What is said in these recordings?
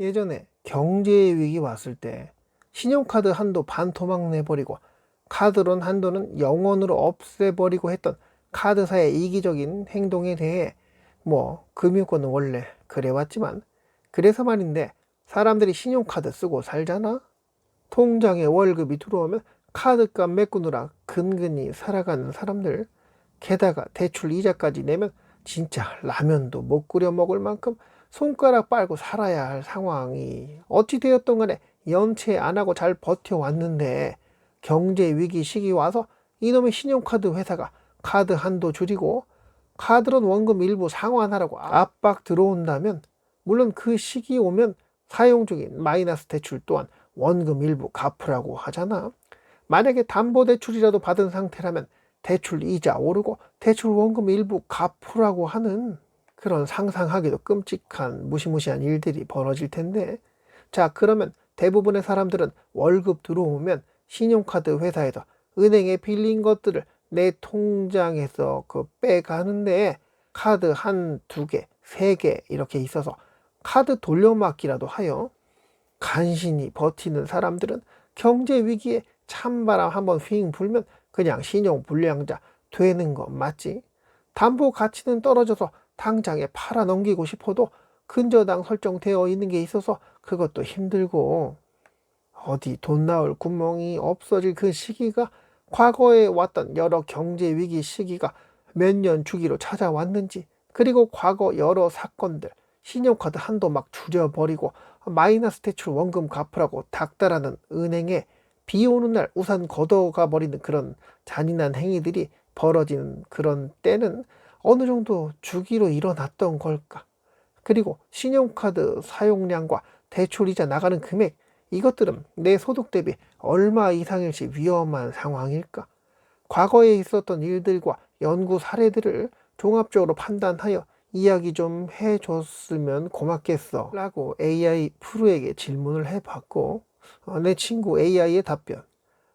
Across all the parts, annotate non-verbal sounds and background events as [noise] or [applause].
예전에 경제 위기 왔을 때 신용카드 한도 반토막 내버리고 카드론 한도는 영원으로 없애버리고 했던 카드사의 이기적인 행동에 대해 뭐 금융권은 원래 그래왔지만 그래서 말인데 사람들이 신용카드 쓰고 살잖아? 통장에 월급이 들어오면 카드값 메꾸느라 근근히 살아가는 사람들 게다가 대출 이자까지 내면 진짜 라면도 못 끓여 먹을 만큼 손가락 빨고 살아야 할 상황이 어찌 되었던 간에 연체 안 하고 잘 버텨왔는데 경제 위기 시기 와서 이놈의 신용카드 회사가 카드 한도 줄이고 카드론 원금 일부 상환하라고 압박 들어온다면 물론 그 시기 오면 사용 중인 마이너스 대출 또한 원금 일부 갚으라고 하잖아. 만약에 담보 대출이라도 받은 상태라면 대출 이자 오르고 대출 원금 일부 갚으라고 하는 그런 상상하기도 끔찍한 무시무시한 일들이 벌어질 텐데 자 그러면 대부분의 사람들은 월급 들어오면 신용카드 회사에서 은행에 빌린 것들을 내 통장에서 그 빼가는데 카드 한 두 개, 세 개 이렇게 있어서 카드 돌려막기라도 하여 간신히 버티는 사람들은 경제 위기에 찬바람 한번 휘잉 불면 그냥 신용 불량자 되는 거 맞지? 담보 가치는 떨어져서 당장에 팔아 넘기고 싶어도 근저당 설정되어 있는 게 있어서 그것도 힘들고 어디 돈 나올 구멍이 없어질 그 시기가 과거에 왔던 여러 경제 위기 시기가 몇 년 주기로 찾아왔는지 그리고 과거 여러 사건들 신용카드 한도 막 줄여버리고 마이너스 대출 원금 갚으라고 닥달하는 은행에 비 오는 날 우산 걷어가 버리는 그런 잔인한 행위들이 벌어지는 그런 때는 어느 정도 주기로 일어났던 걸까? 그리고 신용카드 사용량과 대출이자 나가는 금액 이것들은 내 소득 대비 얼마 이상일지 위험한 상황일까? 과거에 있었던 일들과 연구 사례들을 종합적으로 판단하여 이야기 좀 해줬으면 고맙겠어 라고 AI 프로에게 질문을 해봤고 어, 내 친구 AI의 답변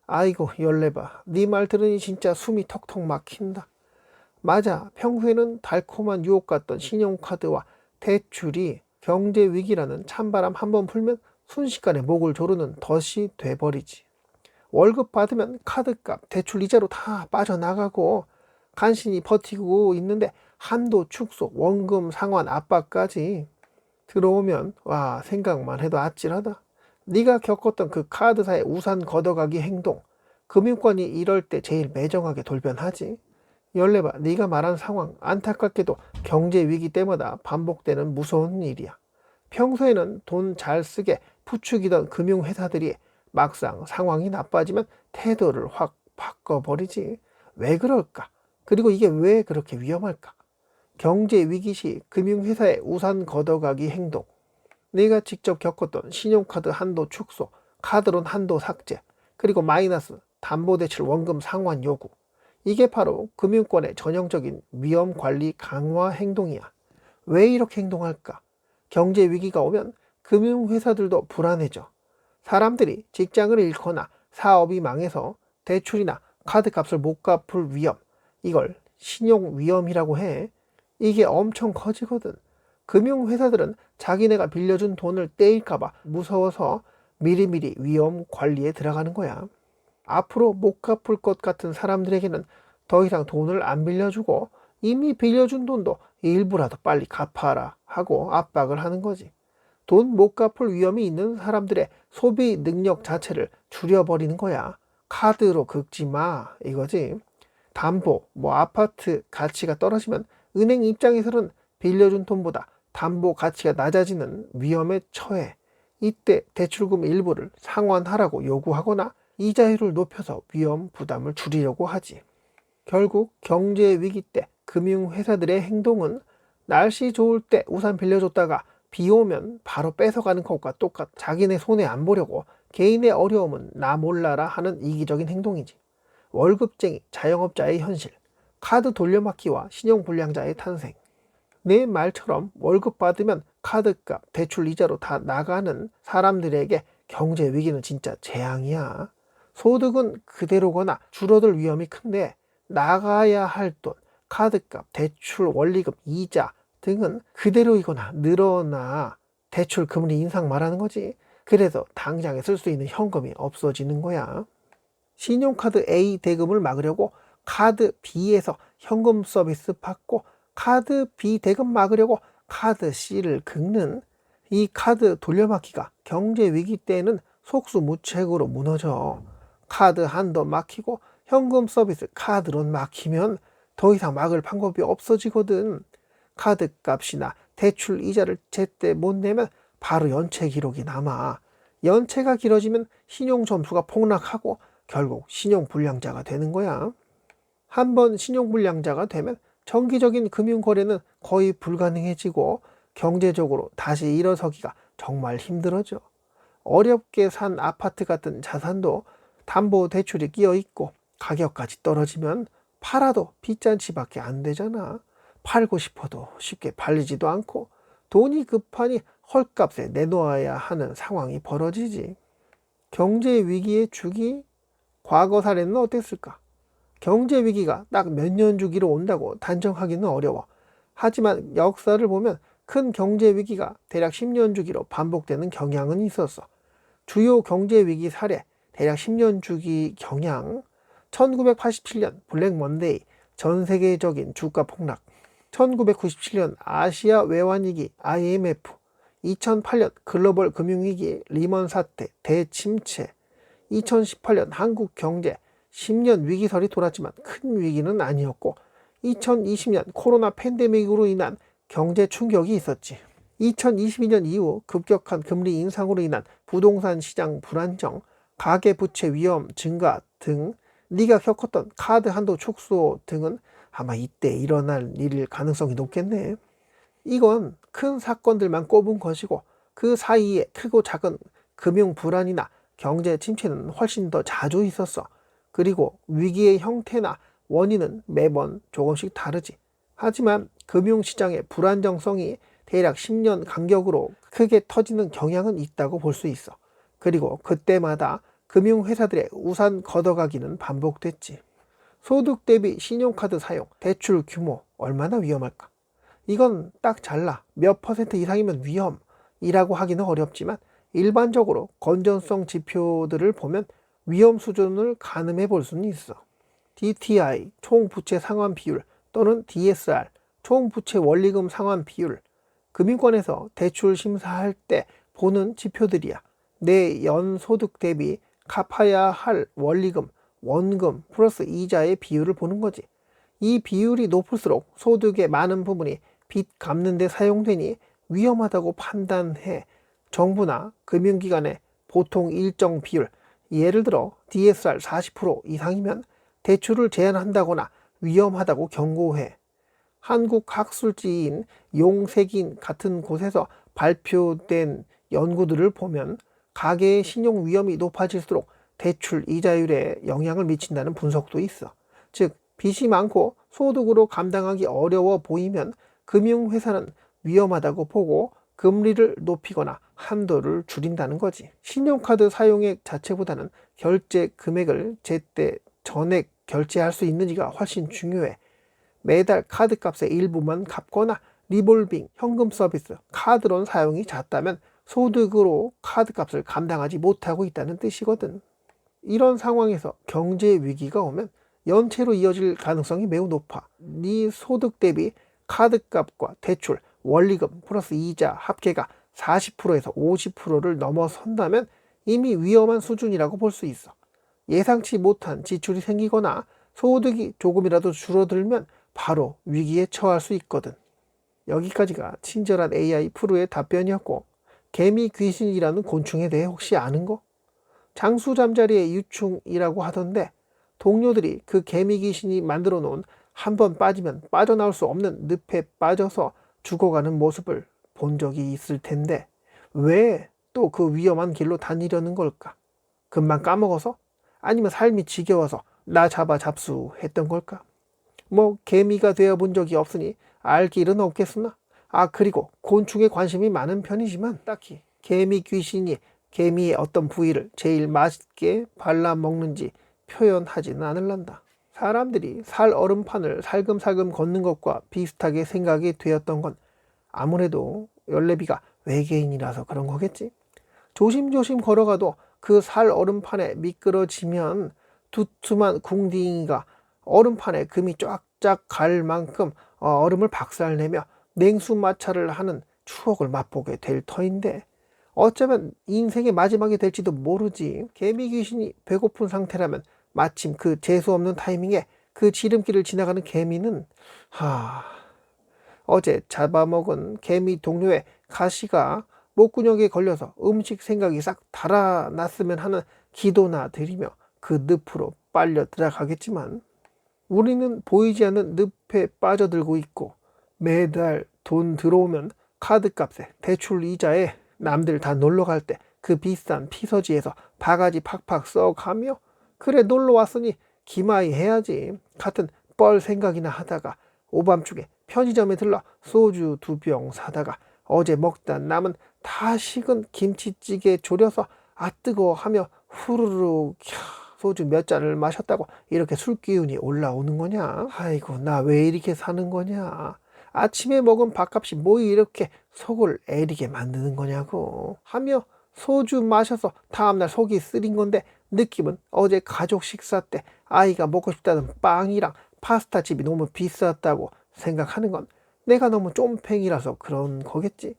아이고 열내봐 네 말 들으니 진짜 숨이 턱턱 막힌다 맞아 평소에는 달콤한 유혹 같던 신용카드와 대출이 경제 위기라는 찬바람 한 번 풀면 순식간에 목을 조르는 덫이 돼버리지 월급 받으면 카드값 대출 이자로 다 빠져나가고 간신히 버티고 있는데 한도 축소, 원금 상환 압박까지 들어오면 와 생각만 해도 아찔하다. 네가 겪었던 그 카드사의 우산 걷어가기 행동, 금융권이 이럴 때 제일 매정하게 돌변하지. 열내봐, 네가 말한 상황 안타깝게도 경제 위기 때마다 반복되는 무서운 일이야. 평소에는 돈 잘 쓰게 부추기던 금융회사들이 막상 상황이 나빠지면 태도를 확 바꿔버리지. 왜 그럴까? 그리고 이게 왜 그렇게 위험할까? 경제 위기 시 금융회사의 우산 걷어가기 행동, 내가 직접 겪었던 신용카드 한도 축소, 카드론 한도 삭제, 그리고 마이너스 담보대출 원금 상환 요구. 이게 바로 금융권의 전형적인 위험 관리 강화 행동이야. 왜 이렇게 행동할까? 경제 위기가 오면 금융회사들도 불안해져. 사람들이 직장을 잃거나 사업이 망해서 대출이나 카드 값을 못 갚을 위험, 이걸 신용 위험이라고 해. 이게 엄청 커지거든. 금융회사들은 자기네가 빌려준 돈을 떼일까봐 무서워서 미리미리 위험 관리에 들어가는 거야. 앞으로 못 갚을 것 같은 사람들에게는 더 이상 돈을 안 빌려주고 이미 빌려준 돈도 일부라도 빨리 갚아라 하고 압박을 하는 거지. 돈 못 갚을 위험이 있는 사람들의 소비 능력 자체를 줄여버리는 거야. 카드로 긁지 마. 이거지. 담보, 뭐 아파트 가치가 떨어지면 은행 입장에서는 빌려준 돈보다 담보 가치가 낮아지는 위험에 처해 이때 대출금 일부를 상환하라고 요구하거나 이자율을 높여서 위험 부담을 줄이려고 하지. 결국 경제 위기 때 금융회사들의 행동은 날씨 좋을 때 우산 빌려줬다가 비 오면 바로 뺏어가는 것과 똑같. 자기네 손에 안 보려고 개인의 어려움은 나 몰라라 하는 이기적인 행동이지. 월급쟁이 자영업자의 현실. 카드 돌려막기와 신용불량자의 탄생. 내 말처럼 월급 받으면 카드값, 대출 이자로 다 나가는 사람들에게 경제 위기는 진짜 재앙이야. 소득은 그대로거나 줄어들 위험이 큰데 나가야 할 돈, 카드값, 대출, 원리금, 이자 등은 그대로이거나 늘어나 대출 금리 인상 말하는 거지. 그래서 당장에 쓸 수 있는 현금이 없어지는 거야. 신용카드 A 대금을 막으려고 카드 B에서 현금 서비스 받고 카드 B 대금 막으려고 카드 C를 긁는 이 카드 돌려막기가 경제 위기 때는 속수무책으로 무너져. 카드 한도 막히고 현금 서비스 카드론 막히면 더 이상 막을 방법이 없어지거든. 카드 값이나 대출 이자를 제때 못 내면 바로 연체 기록이 남아. 연체가 길어지면 신용 점수가 폭락하고 결국 신용 불량자가 되는 거야. 한번 신용 불량자가 되면 정기적인 금융 거래는 거의 불가능해지고 경제적으로 다시 일어서기가 정말 힘들어져. 어렵게 산 아파트 같은 자산도 담보 대출이 끼어 있고 가격까지 떨어지면 팔아도 빚잔치밖에 안 되잖아. 팔고 싶어도 쉽게 팔리지도 않고 돈이 급하니 헐값에 내놓아야 하는 상황이 벌어지지. 경제 위기의 주기, 과거 사례는 어땠을까? 경제 위기가 딱 몇 년 주기로 온다고 단정하기는 어려워. 하지만 역사를 보면 큰 경제 위기가 대략 10년 주기로 반복되는 경향은 있었어. 주요 경제 위기 사례, 대략 10년 주기 경향, 1987년 블랙 먼데이, 전 세계적인 주가 폭락, 1997년 아시아 외환위기 IMF, 2008년 글로벌 금융위기 리먼 사태 대침체, 2018년 한국 경제 10년 위기설이 돌았지만 큰 위기는 아니었고 2020년 코로나 팬데믹으로 인한 경제 충격이 있었지. 2022년 이후 급격한 금리 인상으로 인한 부동산 시장 불안정, 가계 부채 위험 증가 등 네가 겪었던 카드 한도 축소 등은 아마 이때 일어날 일일 가능성이 높겠네. 이건 큰 사건들만 꼽은 것이고 그 사이에 크고 작은 금융 불안이나 경제 침체는 훨씬 더 자주 있었어. 그리고 위기의 형태나 원인은 매번 조금씩 다르지. 하지만 금융시장의 불안정성이 대략 10년 간격으로 크게 터지는 경향은 있다고 볼 수 있어. 그리고 그때마다 금융회사들의 우산 걷어가기는 반복됐지. 소득 대비 신용카드 사용, 대출 규모 얼마나 위험할까? 이건 딱 잘라 몇 퍼센트 이상이면 위험이라고 하기는 어렵지만 일반적으로 건전성 지표들을 보면 위험 수준을 가늠해 볼 수는 있어. DTI, 총 부채 상환 비율 또는 DSR, 총 부채 원리금 상환 비율, 금융권에서 대출 심사할 때 보는 지표들이야. 내 연 소득 대비 갚아야 할 원리금, 원금 플러스 이자의 비율을 보는 거지. 이 비율이 높을수록 소득의 많은 부분이 빚 갚는 데 사용되니 위험하다고 판단해 정부나 금융기관에 보통 일정 비율, 예를 들어 DSR 40% 이상이면 대출을 제한한다거나 위험하다고 경고해. 한국 학술지인 용색인 같은 곳에서 발표된 연구들을 보면 가계의 신용 위험이 높아질수록 대출 이자율에 영향을 미친다는 분석도 있어. 즉, 빚이 많고 소득으로 감당하기 어려워 보이면 금융회사는 위험하다고 보고 금리를 높이거나 한도를 줄인다는 거지. 신용카드 사용액 자체보다는 결제 금액을 제때 전액 결제할 수 있는지가 훨씬 중요해. 매달 카드 값의 일부만 갚거나 리볼빙, 현금 서비스, 카드론 사용이 잦다면 소득으로 카드 값을 감당하지 못하고 있다는 뜻이거든. 이런 상황에서 경제 위기가 오면 연체로 이어질 가능성이 매우 높아. 네 소득 대비 카드 값과 대출, 원리금 플러스 이자 합계가 40%에서 50%를 넘어선다면 이미 위험한 수준이라고 볼 수 있어. 예상치 못한 지출이 생기거나 소득이 조금이라도 줄어들면 바로 위기에 처할 수 있거든. 여기까지가 친절한 AI 프로의 답변이었고, 개미 귀신이라는 곤충에 대해 혹시 아는 거? 장수 잠자리의 유충이라고 하던데, 동료들이 그 개미 귀신이 만들어 놓은 한 번 빠지면 빠져나올 수 없는 늪에 빠져서 죽어가는 모습을 본 적이 있을 텐데, 왜 또 그 위험한 길로 다니려는 걸까? 금방 까먹어서? 아니면 삶이 지겨워서 나 잡아 잡수 했던 걸까? 뭐 개미가 되어 본 적이 없으니 알 길은 없겠으나 아 그리고 곤충에 관심이 많은 편이지만 딱히 개미 귀신이 개미의 어떤 부위를 제일 맛있게 발라 먹는지 표현하지는 않을란다. 사람들이 살 얼음판을 살금살금 걷는 것과 비슷하게 생각이 되었던 건 아무래도 열레비가 외계인이라서 그런 거겠지. 조심조심 걸어가도 그 살 얼음판에 미끄러지면 두툼한 궁딩이가 얼음판에 금이 쫙쫙 갈 만큼 어, 얼음을 박살내며 냉수 마찰을 하는 추억을 맛보게 될 터인데 어쩌면 인생의 마지막이 될지도 모르지. 개미 귀신이 배고픈 상태라면 마침 그 재수 없는 타이밍에 그 지름길을 지나가는 개미는 하 어제 잡아먹은 개미 동료의 가시가 목구멍에 걸려서 음식 생각이 싹 달아났으면 하는 기도나 드리며 그 늪으로 빨려 들어가겠지만 우리는 보이지 않는 늪에 빠져들고 있고 매달 돈 들어오면 카드값에 대출 이자에 남들 다 놀러 갈 때 그 비싼 피서지에서 바가지 팍팍 써가며 그래 놀러 왔으니 기마이 해야지 같은 뻘 생각이나 하다가 오밤중에 편의점에 들러 소주 두 병 사다가 어제 먹다 남은 다 식은 김치찌개 졸여서 아 뜨거 하며 후루룩 캬, 소주 몇 잔을 마셨다고 이렇게 술 기운이 올라오는 거냐? 아이고 나 왜 이렇게 사는 거냐 아침에 먹은 밥값이 뭐 이렇게 속을 애리게 만드는 거냐고 하며 소주 마셔서 다음날 속이 쓰린 건데 느낌은 어제 가족 식사 때 아이가 먹고 싶다는 빵이랑 파스타 집이 너무 비쌌다고 생각하는 건 내가 너무 쫌팽이라서 그런 거겠지.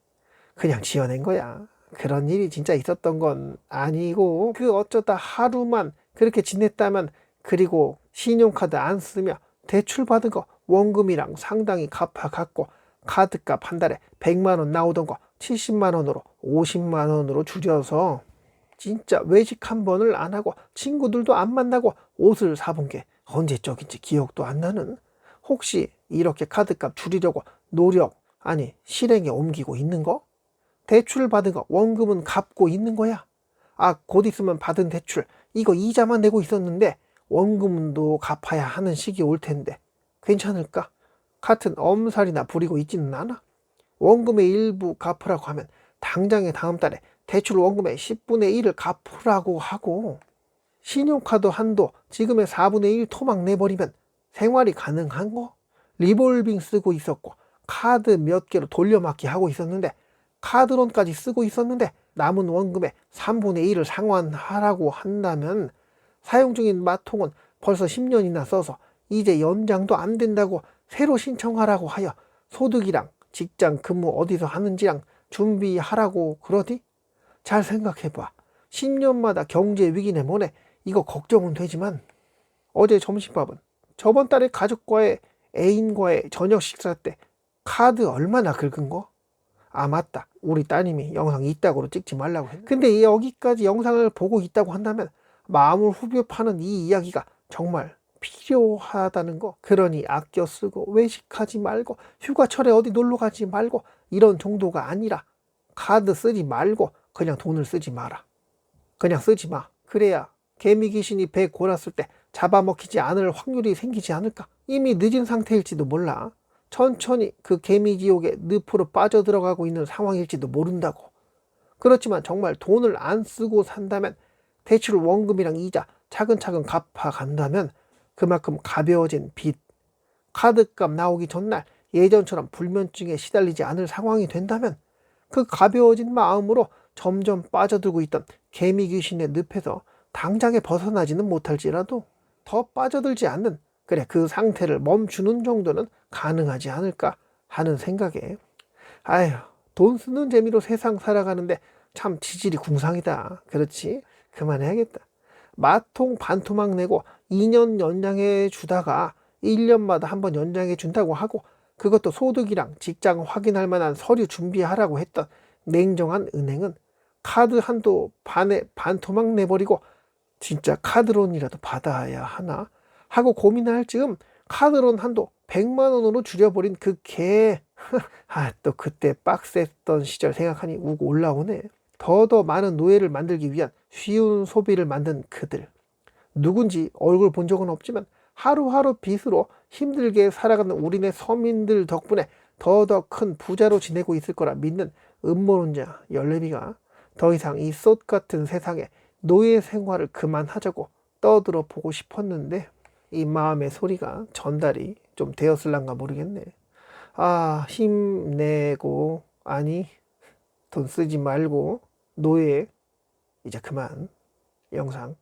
그냥 지어낸 거야. 그런 일이 진짜 있었던 건 아니고 그 어쩌다 하루만 그렇게 지냈다면 그리고 신용카드 안 쓰며 대출 받은 거 원금이랑 상당히 갚아갔고 카드값 한 달에 100만 원 나오던 거 70만 원으로 50만 원으로 줄여서 진짜 외식 한 번을 안 하고 친구들도 안 만나고 옷을 사본 게 언제적인지 기억도 안 나는 혹시 이렇게 카드값 줄이려고 노력 아니 실행에 옮기고 있는 거? 대출 받은 거 원금은 갚고 있는 거야. 아 곧 있으면 받은 대출 이거 이자만 내고 있었는데 원금도 갚아야 하는 시기 올 텐데 괜찮을까? 같은 엄살이나 부리고 있지는 않아. 원금의 일부 갚으라고 하면 당장에 다음 달에 대출 원금의 10분의 1을 갚으라고 하고 신용카드 한도 지금의 4분의 1 토막 내버리면 생활이 가능한 거? 리볼빙 쓰고 있었고 카드 몇 개로 돌려막기 하고 있었는데 카드론까지 쓰고 있었는데 남은 원금의 3분의 1을 상환하라고 한다면 사용 중인 마통은 벌써 10년이나 써서 이제 연장도 안 된다고 새로 신청하라고 하여 소득이랑 직장 근무 어디서 하는지랑 준비하라고 그러디? 잘 생각해봐. 10년마다 경제 위기네 뭐네 이거 걱정은 되지만 어제 점심밥은 저번 달에 가족과의 애인과의 저녁 식사 때 카드 얼마나 긁은 거? 아 맞다 우리 따님이 영상 이따구로 찍지 말라고 했는데 근데 여기까지 영상을 보고 있다고 한다면 마음을 후벼 파는 이 이야기가 정말 필요하다는 거 그러니 아껴 쓰고 외식하지 말고 휴가철에 어디 놀러 가지 말고 이런 정도가 아니라 카드 쓰지 말고 그냥 돈을 쓰지 마라. 그냥 쓰지 마. 그래야 개미 귀신이 배 골았을 때 잡아먹히지 않을 확률이 생기지 않을까? 이미 늦은 상태일지도 몰라. 천천히 그 개미 지옥의 늪으로 빠져들어가고 있는 상황일지도 모른다고. 그렇지만 정말 돈을 안 쓰고 산다면 대출 원금이랑 이자 차근차근 갚아간다면 그만큼 가벼워진 빚, 카드값 나오기 전날 예전처럼 불면증에 시달리지 않을 상황이 된다면 그 가벼워진 마음으로 점점 빠져들고 있던 개미 귀신의 늪에서 당장에 벗어나지는 못할지라도 더 빠져들지 않는 그래 그 상태를 멈추는 정도는 가능하지 않을까 하는 생각에 아휴 돈 쓰는 재미로 세상 살아가는데 참 지질이 궁상이다. 그렇지? 그만해야겠다. 마통 반토막 내고 2년 연장해 주다가 1년마다 한번 연장해 준다고 하고 그것도 소득이랑 직장 확인할 만한 서류 준비하라고 했던 냉정한 은행은 카드 한도 반에 반 토막 내버리고 진짜 카드론이라도 받아야 하나 하고 고민할 즈음 카드론 한도 100만 원으로 줄여버린 그 개. [laughs] 아, 또 그때 빡셌던 시절 생각하니 우고 올라오네. 더더 많은 노예를 만들기 위한 쉬운 소비를 만든 그들. 누군지 얼굴 본 적은 없지만 하루하루 빚으로 힘들게 살아가는 우리네 서민들 덕분에 더더 큰 부자로 지내고 있을 거라 믿는 음모론자 열레비가 더 이상 이 쏟 같은 세상에 노예 생활을 그만하자고 떠들어 보고 싶었는데 이 마음의 소리가 전달이 좀 되었을란가 모르겠네. 아, 힘내고, 아니, 돈 쓰지 말고 노예. 이제 그만. 영상